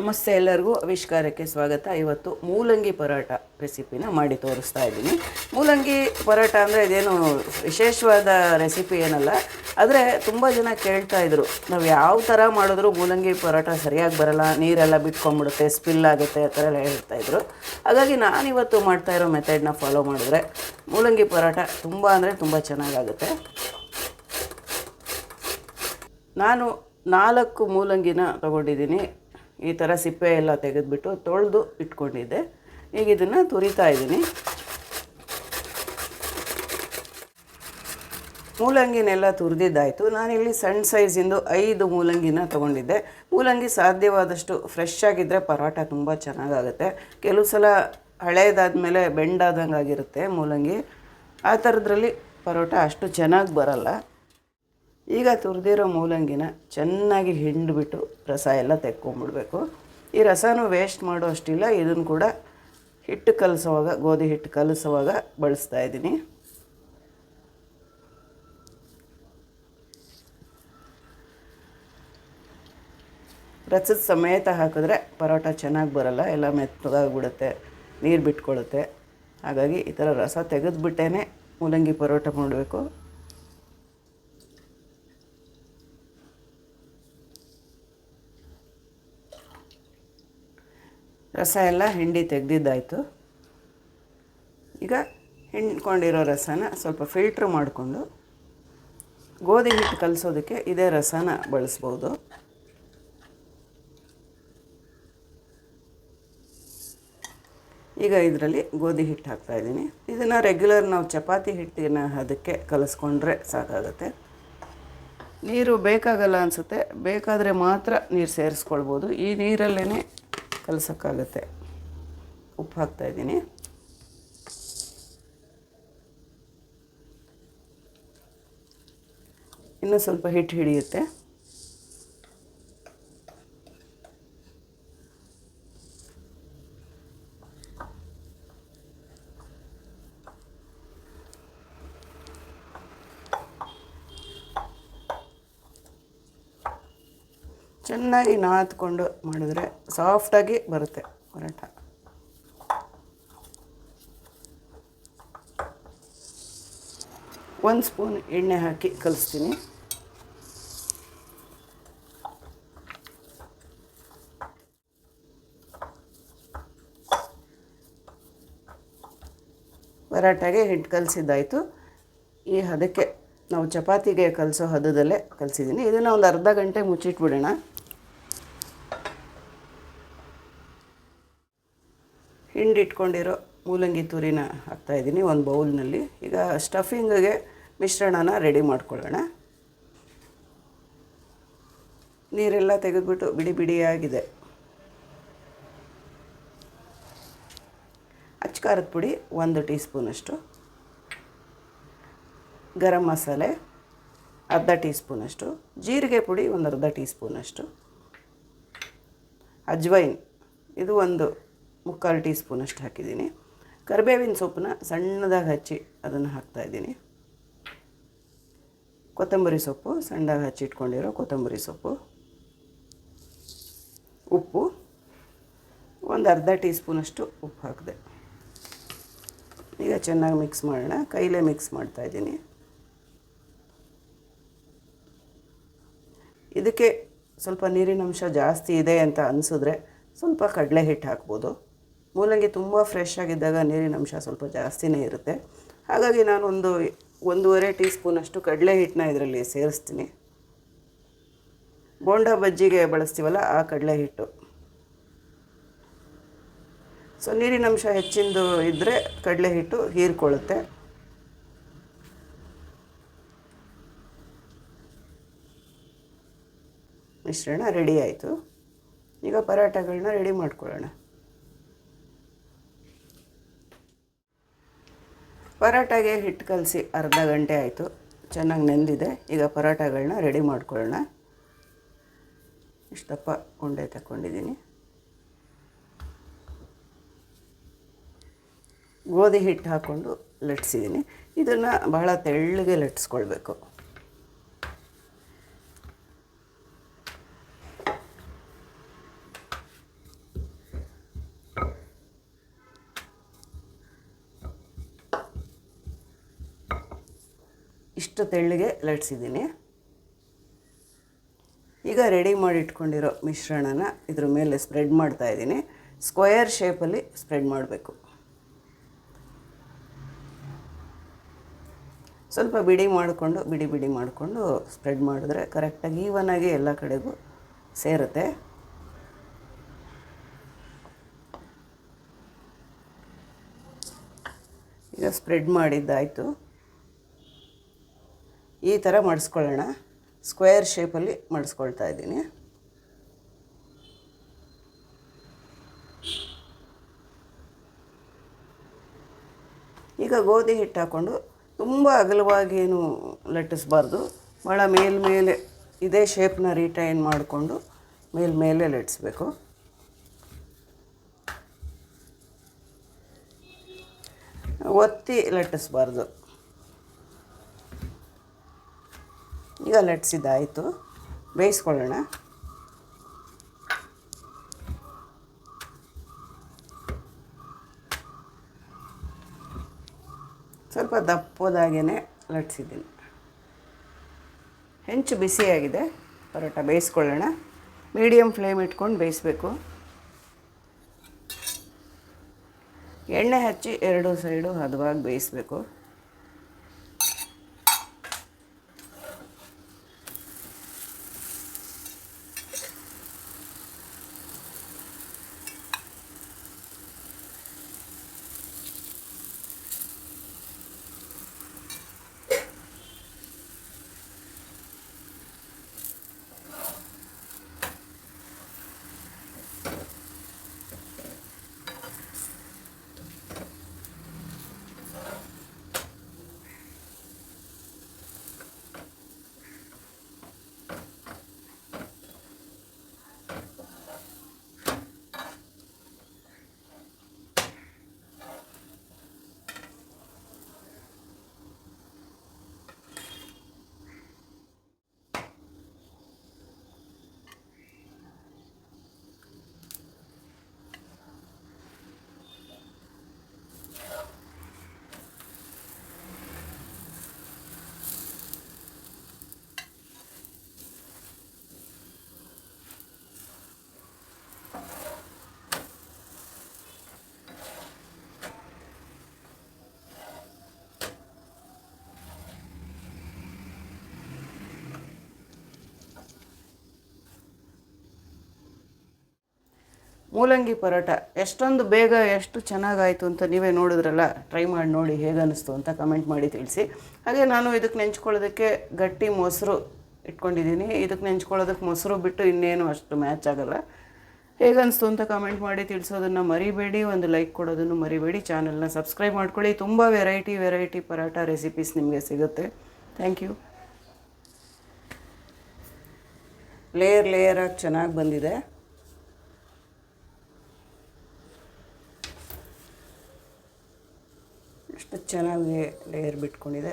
ನಮಸ್ತೆ ಎಲ್ಲರಿಗೂ. ಆವಿಷ್ಕಾರಕ್ಕೆ ಸ್ವಾಗತ. ಇವತ್ತು ಮೂಲಂಗಿ ಪರೋಟ ರೆಸಿಪಿನ ಮಾಡಿ ತೋರಿಸ್ತಾ ಇದ್ದೀನಿ. ಮೂಲಂಗಿ ಪರೋಟ ಅಂದರೆ ಇದೇನು ವಿಶೇಷವಾದ ರೆಸಿಪಿ ಏನಲ್ಲ. ಆದರೆ ತುಂಬ ಜನ ಕೇಳ್ತಾ ಇದ್ರು, ನಾವು ಯಾವ ಥರ ಮಾಡಿದ್ರೂ ಮೂಲಂಗಿ ಪರೋಟ ಸರಿಯಾಗಿ ಬರಲ್ಲ, ನೀರೆಲ್ಲ ಬಿಟ್ಕೊಂಡ್ಬಿಡುತ್ತೆ ಸ್ಪಿಲ್ ಆಗುತ್ತೆ ಆ ಥರ ಎಲ್ಲ ಹೇಳ್ತಾ ಇದ್ರು. ಹಾಗಾಗಿ ನಾನಿವತ್ತು ಮಾಡ್ತಾ ಇರೋ ಮೆಥಡ್ನ ಫಾಲೋ ಮಾಡಿದ್ರೆ ಮೂಲಂಗಿ ಪರೋಟ ತುಂಬ ಅಂದರೆ ತುಂಬ ಚೆನ್ನಾಗಾಗುತ್ತೆ. ನಾನು ನಾಲ್ಕು ಮೂಲಂಗಿನ ತಗೊಂಡಿದ್ದೀನಿ. ಈ ಥರ ಸಿಪ್ಪೆ ಎಲ್ಲ ತೆಗೆದುಬಿಟ್ಟು ತೊಳೆದು ಇಟ್ಕೊಂಡಿದ್ದೆ. ಈಗ ಇದನ್ನು ತುರಿತಾ ಇದ್ದೀನಿ. ಮೂಲಂಗಿನೆಲ್ಲ ತುರಿದಿದ್ದಾಯಿತು. ನಾನಿಲ್ಲಿ ಸಣ್ಣ ಸೈಜಿಂದು ಐದು ಮೂಲಂಗಿನ ತೊಗೊಂಡಿದ್ದೆ. ಮೂಲಂಗಿ ಸಾಧ್ಯವಾದಷ್ಟು ಫ್ರೆಶ್ ಆಗಿದ್ದರೆ ಪರೋಟ ತುಂಬ ಚೆನ್ನಾಗಾಗುತ್ತೆ. ಕೆಲವು ಸಲ ಹಳೇದಾದ್ಮೇಲೆ ಬೆಂಡಾದಂಗೆ ಆಗಿರುತ್ತೆ ಮೂಲಂಗಿ. ಆ ಥರದ್ರಲ್ಲಿ ಪರೋಟ ಅಷ್ಟು ಚೆನ್ನಾಗಿ ಬರಲ್ಲ. ಈಗ ತುರಿದಿರೋ ಮೂಲಂಗಿನ ಚೆನ್ನಾಗಿ ಹಿಂಡಿಬಿಟ್ಟು ರಸ ಎಲ್ಲ ತೆಕ್ಕೊಂಬಿಡ್ಬೇಕು. ಈ ರಸನೂ ವೇಸ್ಟ್ ಮಾಡೋ ಅಷ್ಟಿಲ್ಲ, ಇದನ್ನು ಕೂಡ ಹಿಟ್ಟು ಕಲಸುವಾಗ, ಗೋಧಿ ಹಿಟ್ಟು ಕಲಸುವಾಗ ಬಳಸ್ತಾ ಇದ್ದೀನಿ. ರಸದ ಸಮೇತ ಹಾಕಿದ್ರೆ ಪರೋಟ ಚೆನ್ನಾಗಿ ಬರಲ್ಲ, ಎಲ್ಲ ಮೆತ್ತಗಾಗ್ಬಿಡುತ್ತೆ, ನೀರು ಬಿಟ್ಕೊಳ್ಳುತ್ತೆ ಹಾಗಾಗಿ ಈ ಥರ ರಸ ತೆಗೆದುಬಿಟ್ಟೇ ಮೂಲಂಗಿ ಪರೋಟ ಮಾಡಬೇಕು. ರಸ ಎಲ್ಲ ಹಿಂಡಿ ತೆಗೆದಿದ್ದಾಯಿತು. ಈಗ ಹಿಂಡ್ಕೊಂಡಿರೋ ರಸನ ಸ್ವಲ್ಪ ಫಿಲ್ಟ್ರ್ ಮಾಡಿಕೊಂಡು ಗೋಧಿ ಹಿಟ್ಟು ಕಲಿಸೋದಕ್ಕೆ ಇದೇ ರಸನ ಬಳಸ್ಬೋದು. ಈಗ ಇದರಲ್ಲಿ ಗೋಧಿ ಹಿಟ್ಟು ಹಾಕ್ತಾಯಿದ್ದೀನಿ ಇದನ್ನು ರೆಗ್ಯುಲರ್ ನಾವು ಚಪಾತಿ ಹಿಟ್ಟಿನ ಅದಕ್ಕೆ ಕಲಿಸ್ಕೊಂಡ್ರೆ ಸಾಕಾಗುತ್ತೆ. ನೀರು ಬೇಕಾಗಲ್ಲ ಅನಿಸುತ್ತೆ. ಬೇಕಾದರೆ ಮಾತ್ರ ನೀರು ಸೇರಿಸ್ಕೊಳ್ಬೋದು. ಈ ನೀರಲ್ಲೇ ಕಲಸೋಕ್ಕಾಗತ್ತೆ. ಉಪ್ಪು ಹಾಕ್ತಾಯಿದ್ದೀನಿ ಇನ್ನೂ ಸ್ವಲ್ಪ ಹಿಟ್ಟು ಹಿಡಿಯುತ್ತೆ. ಚೆನ್ನಾಗಿ ನಾದ್ಕೊಂಡು ಮಾಡಿದ್ರೆ ಸಾಫ್ಟಾಗಿ ಬರುತ್ತೆ ಪರೋಟ. ಒಂದು ಸ್ಪೂನ್ ಎಣ್ಣೆ ಹಾಕಿ ಕಲಿಸ್ತೀನಿ. ಪರಾಟಾಗೆ ಹಿಟ್ಟು ಕಲಸಿದ್ದಾಯಿತು. ಈ ಹದಕ್ಕೆ ನಾವು ಚಪಾತಿಗೆ ಕಲಸೋ ಹದದಲ್ಲೇ ಕಲಿಸಿದ್ದೀನಿ. ಇದನ್ನು ಒಂದು ಅರ್ಧ ಗಂಟೆ ಮುಚ್ಚಿಟ್ಬಿಡೋಣ. ಹಿಂಡಿಟ್ಕೊಂಡಿರೋ ಮೂಲಂಗಿ ತುರಿನ ಹಾಕ್ತಾಯಿದ್ದೀನಿ ಒಂದು ಬೌಲ್ನಲ್ಲಿ. ಈಗ ಸ್ಟಫಿಂಗಿಗೆ ಮಿಶ್ರಣನ ರೆಡಿ ಮಾಡ್ಕೊಳ್ಳೋಣ. ನೀರೆಲ್ಲ ತೆಗೆದುಬಿಟ್ಟು ಬಿಡಿ ಬಿಡಿಯಾಗಿದೆ. ಅಚ್ಕಾರದ ಪುಡಿ ಒಂದು ಟೀ ಸ್ಪೂನಷ್ಟು ಗರಂ ಮಸಾಲೆ ಅರ್ಧ ಟೀ ಸ್ಪೂನಷ್ಟು ಜೀರಿಗೆ ಪುಡಿ ಒಂದು ಅರ್ಧ ಟೀ ಸ್ಪೂನಷ್ಟು ಅಜ್ವೈನ್, ಇದು ಒಂದು ಮುಕ್ಕಾಲು ಟೀ ಸ್ಪೂನಷ್ಟು ಹಾಕಿದ್ದೀನಿ. ಕರಿಬೇವಿನ ಸೊಪ್ಪನ್ನ ಸಣ್ಣದಾಗಿ ಹಚ್ಚಿ ಅದನ್ನು ಹಾಕ್ತಾಯಿದ್ದೀನಿ ಕೊತ್ತಂಬರಿ ಸೊಪ್ಪು, ಸಣ್ಣದಾಗಿ ಹಚ್ಚಿ ಇಟ್ಕೊಂಡಿರೋ ಕೊತ್ತಂಬರಿ ಸೊಪ್ಪು, ಉಪ್ಪು, ಒಂದು ಅರ್ಧ ಟೀ ಸ್ಪೂನಷ್ಟು ಉಪ್ಪು ಹಾಕಿದೆ. ಈಗ ಚೆನ್ನಾಗಿ ಮಿಕ್ಸ್ ಮಾಡೋಣ. ಕೈಲೇ ಮಿಕ್ಸ್ ಮಾಡ್ತಾಯಿದ್ದೀನಿ ಇದಕ್ಕೆ ಸ್ವಲ್ಪ ನೀರಿನ ಅಂಶ ಜಾಸ್ತಿ ಇದೆ ಅಂತ ಅನಿಸಿದ್ರೆ ಸ್ವಲ್ಪ ಕಡಲೆ ಹಿಟ್ಟು ಹಾಕ್ಬೋದು. ಮೂಲಂಗಿ ತುಂಬ ಫ್ರೆಶ್ ಆಗಿದ್ದಾಗ ನೀರಿನ ಅಂಶ ಸ್ವಲ್ಪ ಜಾಸ್ತಿನೇ ಇರುತ್ತೆ. ಹಾಗಾಗಿ ನಾನೊಂದು ಒಂದೂವರೆ ಟೀ ಸ್ಪೂನಷ್ಟು ಕಡಲೆ ಹಿಟ್ಟನ್ನ ಇದರಲ್ಲಿ ಸೇರಿಸ್ತೀನಿ. ಬೋಂಡ ಬಜ್ಜಿಗೆ ಬಳಸ್ತೀವಲ್ಲ ಆ ಕಡಲೆ ಹಿಟ್ಟು. ಸೊ ನೀರಿನ ಅಂಶ ಹೆಚ್ಚಿಂದು ಇದ್ದರೆ ಕಡಲೆ ಹಿಟ್ಟು ಹೀರ್ಕೊಳ್ಳುತ್ತೆ. ಮಿಶ್ರಣ ರೆಡಿ ಆಯಿತು. ಈಗ ಪರಾಟಗಳನ್ನ ರೆಡಿ ಮಾಡ್ಕೊಳ್ಳೋಣ. ಪರಾಟಾಗೆ ಹಿಟ್ಟು ಕಲಸಿ ಅರ್ಧ ಗಂಟೆ ಆಯಿತು. ಚೆನ್ನಾಗಿ ನೆಂದಿದೆ. ಈಗ ಪರೋಟಾಗಳನ್ನ ರೆಡಿ ಮಾಡ್ಕೊಳ್ಳೋಣ. ಇಷ್ಟಪ್ಪ ಉಂಡೆ ತಗೊಂಡಿದ್ದೀನಿ ಗೋಧಿ ಹಿಟ್ಟು ಹಾಕ್ಕೊಂಡು ಲಟ್ಸಿದ್ದೀನಿ. ಇದನ್ನು ಬಹಳ ತೆಳ್ಳಗೆ ಲಟ್ಸ್ಕೊಳ್ಬೇಕು. ತೆಳ್ಳಗೆ ಲಟ್ಸಿದ್ದೀನಿ ಈಗ ರೆಡಿ ಮಾಡಿ ಇಟ್ಕೊಂಡಿರೋ ಮಿಶ್ರಣನ ಇದ್ರ ಮೇಲೆ ಸ್ಪ್ರೆಡ್ ಮಾಡ್ತಾ ಇದ್ದೀನಿ. ಸ್ಕ್ವಯರ್ ಶೇಪಲ್ಲಿ ಸ್ಪ್ರೆಡ್ ಮಾಡಬೇಕು. ಸ್ವಲ್ಪ ಬಿಡಿ ಮಾಡಿಕೊಂಡು, ಬಿಡಿ ಬಿಡಿ ಮಾಡಿಕೊಂಡು ಸ್ಪ್ರೆಡ್ ಮಾಡಿದ್ರೆ ಕರೆಕ್ಟಾಗಿ ಈವನ್ ಆಗಿ ಎಲ್ಲ ಕಡೆಗೂ ಸೇರುತ್ತೆ. ಈಗ ಸ್ಪ್ರೆಡ್ ಮಾಡಿದ್ದಾಯಿತು. ಈ ಥರ ಮಡಿಸ್ಕೊಳ್ಳೋಣ. ಸ್ಕ್ವೇರ್ ಶೇಪಲ್ಲಿ ಮಾಡಿಸ್ಕೊಳ್ತಾ ಇದ್ದೀನಿ. ಈಗ ಗೋಧಿ ಹಿಟ್ಟು ಹಾಕ್ಕೊಂಡು ತುಂಬ ಅಗಲವಾಗಿ ಏನು ಲಟ್ಟಿಸ್ಬಾರ್ದು. ಭಾಳ ಮೇಲ್ಮೇಲೆ ಇದೇ ಶೇಪ್ನ ರಿಟೈನ್ ಮಾಡಿಕೊಂಡು ಮೇಲ್ಮೇಲೆ ಲಟ್ಟಿಸ್ಬೇಕು. ಒತ್ತಿ ಲಟ್ಟಿಸ್ಬಾರ್ದು. ಈಗ ಲಟ್ಸಿದ್ದಾಯಿತು. ಬೇಯಿಸ್ಕೊಳ್ಳೋಣ. ಸ್ವಲ್ಪ ದಪ್ಪದಾಗೇ ಲಟ್ಸಿದ್ದೀನಿ. ಹೆಂಚು ಬಿಸಿಯಾಗಿದೆ. ಪರೋಟ ಬೇಯಿಸ್ಕೊಳ್ಳೋಣ. ಮೀಡಿಯಮ್ ಫ್ಲೇಮ್ ಇಟ್ಕೊಂಡು ಬೇಯಿಸ್ಬೇಕು. ಎಣ್ಣೆ ಹಚ್ಚಿ ಎರಡು ಸೈಡು ಹದವಾಗಿ ಬೇಯಿಸ್ಬೇಕು. ಮೂಲಂಗಿ ಪರೋಟ, ಎಷ್ಟೊಂದು ಬೇಗ ಎಷ್ಟು ಚೆನ್ನಾಗಾಯಿತು ಅಂತ ನೀವೇ ನೋಡಿದ್ರಲ್ಲ ಟ್ರೈ ಮಾಡಿ ನೋಡಿ ಹೇಗೆ ಅನ್ನಿಸ್ತು ಅಂತ ಕಮೆಂಟ್ ಮಾಡಿ ತಿಳಿಸಿ. ಹಾಗೆ ನಾನು ಇದಕ್ಕೆ ನೆಂಚ್ಕೊಳ್ಳೋದಕ್ಕೆ ಗಟ್ಟಿ ಮೊಸರು ಇಟ್ಕೊಂಡಿದ್ದೀನಿ. ಇದಕ್ಕೆ ನೆಂಚ್ಕೊಳ್ಳೋದಕ್ಕೆ ಮೊಸರು ಬಿಟ್ಟು ಇನ್ನೇನು ಅಷ್ಟು ಮ್ಯಾಚ್ ಆಗಲ್ಲ. ಹೇಗೆ ಅನಿಸ್ತು ಅಂತ ಕಮೆಂಟ್ ಮಾಡಿ ತಿಳಿಸೋದನ್ನು ಮರಿಬೇಡಿ, ಒಂದು ಲೈಕ್ ಕೊಡೋದನ್ನು ಮರಿಬೇಡಿ. ಚಾನಲ್ನ ಸಬ್ಸ್ಕ್ರೈಬ್ ಮಾಡ್ಕೊಳ್ಳಿ. ತುಂಬ ವೆರೈಟಿ ವೆರೈಟಿ ಪರೋಟ ರೆಸಿಪೀಸ್ ನಿಮಗೆ ಸಿಗುತ್ತೆ. ಥ್ಯಾಂಕ್ ಯು ಲೇಯರ್ ಲೇಯರಾಗಿ ಚೆನ್ನಾಗಿ ಬಂದಿದೆ ಎಷ್ಟು ಚೆನ್ನಾಗಿ ಲೇಯರ್ ಬಿಟ್ಕೊಂಡಿದೆ.